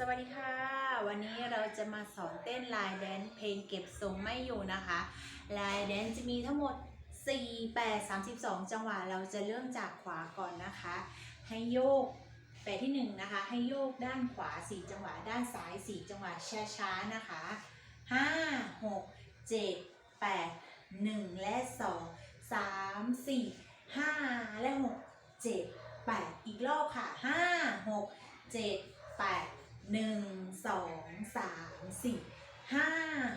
สวัสดีค่ะ วันนี้เราจะมาสอนเต้นลายแดนเพลงเก็บทรงไม่อยู่นะคะ ลายแดนจะมีทั้งหมด 4 8 32 จังหวะเราจะเริ่มจากขวาก่อนนะคะ ให้โยกแปดที่ 1 นะคะ ให้โยกด้านขวา 4 จังหวะ ด้านซ้าย 4 จังหวะช้าๆนะคะ 5 6 7 8 1 และ 2 3 4 5 และ 6 7 8 อีกรอบค่ะ 5 6 7 8 หนึ่งสองสามสี่ห้า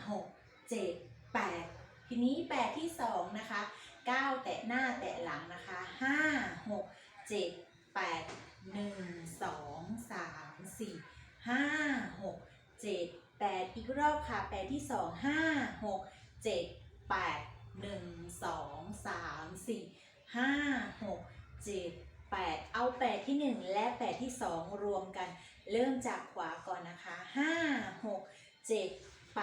หกเจ็ดแปดทีนี้แปดที่สองนะคะเก้าแตะหน้าแตะหลังนะคะห้าหกเจ็ดแปดหนึ่งสองสามสี่ห้าหกเจ็ดแปดอีกรอบค่ะแปดที่สองห้าหกเจ็ดแปดหนึ่งสองสามสี่ห้าหกเจ็ด แปดเอาแปดที่หนึ่งและแปดที่สองรวมกัน เริ่มจากขวาก่อนนะคะ 5 6 7 8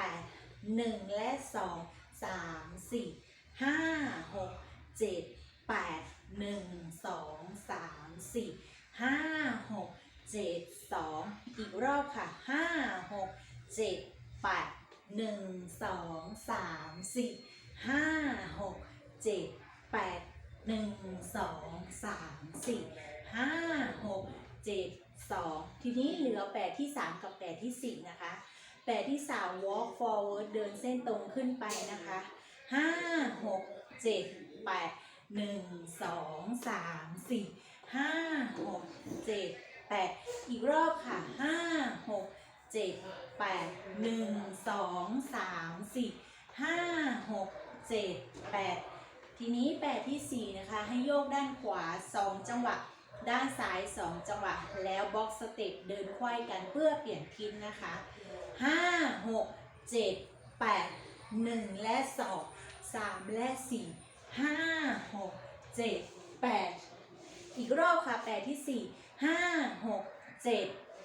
1 และ 2 3 4 5 6 7 8 1 2 3 4 5 6 7 2 อีกรอบค่ะ 5 6 7 8 1 2 3 4 5 6 7 8 หนึ่งสองสามสี่ห้าหกเจ็ดสองทีนี้เหลือแปดที่สามกับแปดที่สี่นะคะแปดที่สาม walk forward เดินเส้นตรงขึ้นไปนะคะห้าหกเจ็ดแปดหนึ่งสองสามสี่ห้าหกเจ็ดแปดอีกรอบค่ะห้าหกเจ็ดแปดหนึ่งสองสามสี่ห้าหกเจ็ดแปด ทีนี้8ที่ 4 นะคะ ให้โยกด้านขวา 2 จังหวะ ด้านซ้าย 2 จังหวะ แล้วบ็อกสเต็ปเดินควายกันเพื่อเปลี่ยนทิศนะคะ 5 6 7 8 1 และ 2 3 และ 4 5 6 7 8 อีกรอบค่ะ 8 ที่ 4 5 6 7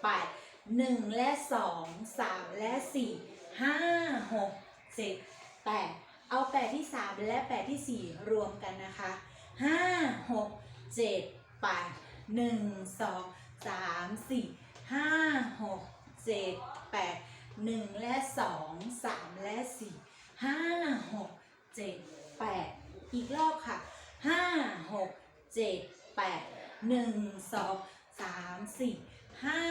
8 1 และ 2 3 และ 4 5 6 7 8 แปดที่สามและแปดที่สี่รวมกันนะคะห้าหกเจ็ดแปดหนึ่งสองสามสี่ห้าหกเจ็ดแปดหนึ่งและสองสามและสี่ห้าหกเจ็ดแปดอีกรอบค่ะห้าหกเจ็ดแปดหนึ่งสองสามสี่ห้า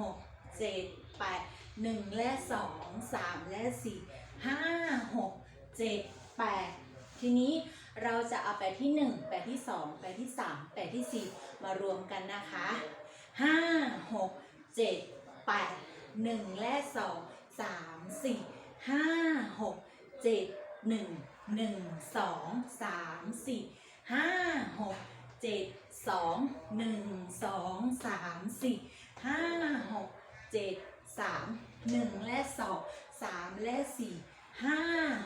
หกเจ็ดแปดหนึ่งและสองสามและสี่ห้าหกเจ็ด 8 ทีนี้เราจะเอาแปดที่ 1 แปดที่ 2 แปดที่ 3 แปดที่ 4 มารวมกันนะคะ 5 6 7 8 1 และ 2 3 4 5 6 7 1 1 2 3 4 5 6 7 2 1 2 3 4 5 6 7 3 1 และ 2 3 และ 4 5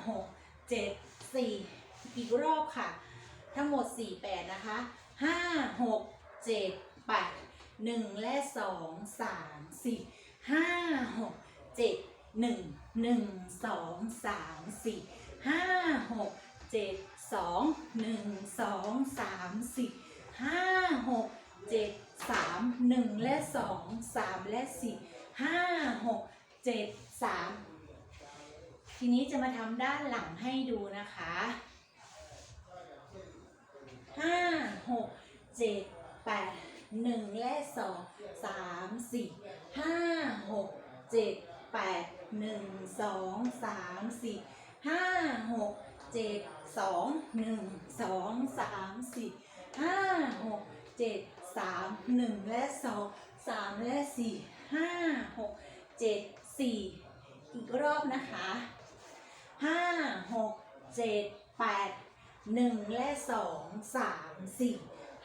6 7 4อีกรอบค่ะ ทั้งหมด4 8นะคะ5 6 7 8 1และ2 3 4 5 6 7 1 1 2 3 4 5 6 7 2 1 2 3 4 5 6 7 3 1และ2 3และ4 5 6 7 3 ทีนี้จะมาทำด้านหลังให้ดูนะคะห้าหกเจ็ดแปดหนึ่งและสองสามสี่ห้าหกเจ็ดแปดหนึ่งสองสามสี่ห้าหกเจ็ดสองหนึ่งสองสามสี่ห้าหกเจ็ดสามหนึ่งและสองสามและสี่ห้าหกเจ็ดสี่อีกรอบนะคะ ห้าหกเจ็ดแปดหนึ่งและสองสามสี่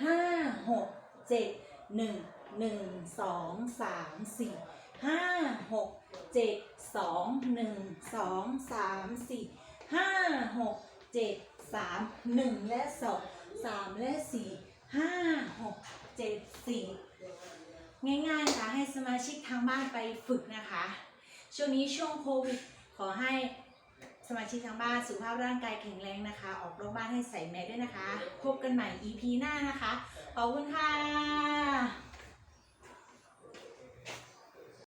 ห้าหกเจ็ดหนึ่งหนึ่งสองสามสี่ห้าหกเจ็ดสองหนึ่งสองสามสี่ห้าหกเจ็ดสามหนึ่งและสองสามและสี่ห้าหกเจ็ดสี่ง่ายๆค่ะให้สมาชิกทางบ้านไปฝึกนะคะ ช่วงนี้ช่วงโควิดขอให้ มาชิกทางบ้านสุขภาพร่างกายแข็งแรงนะคะ ออกโรงบ้านให้ใส่แมสด้วยนะคะ พบกันใหม่ EP หน้านะคะ ขอบคุณค่ะ